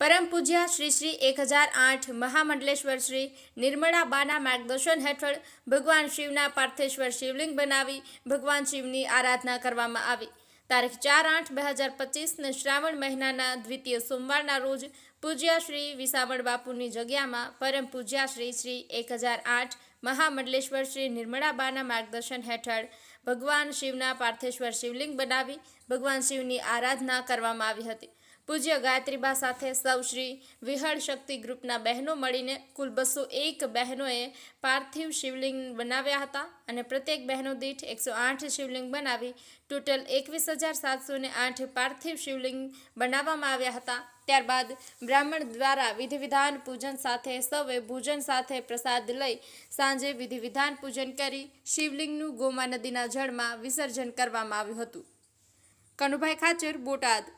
પરમ પૂજ્ય શ્રી શ્રી એક હજાર આઠ મહામંડલેશ્વર શ્રી નિર્મળાબાના માર્ગદર્શન હેઠળ ભગવાન શિવના પાર્થેશ્વર શિવલિંગ બનાવી ભગવાન શિવની આરાધના કરવામાં આવી. તારીખ ચાર આઠ બે હજાર પચીસને શ્રાવણ મહિનાના દ્વિતીય સોમવારના રોજ પૂજ્યા શ્રી વિસાવળ બાપુની જગ્યામાં પરમ પૂજ્યા શ્રી શ્રી એક હજાર આઠ મહામંડલેશ્વર શ્રી નિર્મળાબાના માર્ગદર્શન હેઠળ ભગવાન શિવના પાર્થેશ્વર શિવલિંગ બનાવી ભગવાન શિવની આરાધના કરવામાં આવી હતી. પૂજ્ય ગાયત્રીબા સાથે સૌ શ્રી વિહળ શક્તિ ગ્રુપના બહેનો મળીને કુલ બસો એક બહેનોએ પાર્થિવ શિવલિંગ બનાવ્યા હતા અને પ્રત્યેક બહેનો દીઠ એકસો આઠ શિવલિંગ બનાવી ટોટલ એકવીસ હજાર સાતસો ને આઠ પાર્થિવ શિવલિંગ બનાવવામાં આવ્યા હતા. ત્યારબાદ બ્રાહ્મણ દ્વારા વિધિવિધાન પૂજન સાથે સૌએ ભોજન સાથે પ્રસાદ લઈ સાંજે વિધિવિધાન પૂજન કરી શિવલિંગનું ગોમા નદીના જળમાં વિસર્જન કરવામાં આવ્યું હતું. કનુભાઈ ખાચર બોટાદ.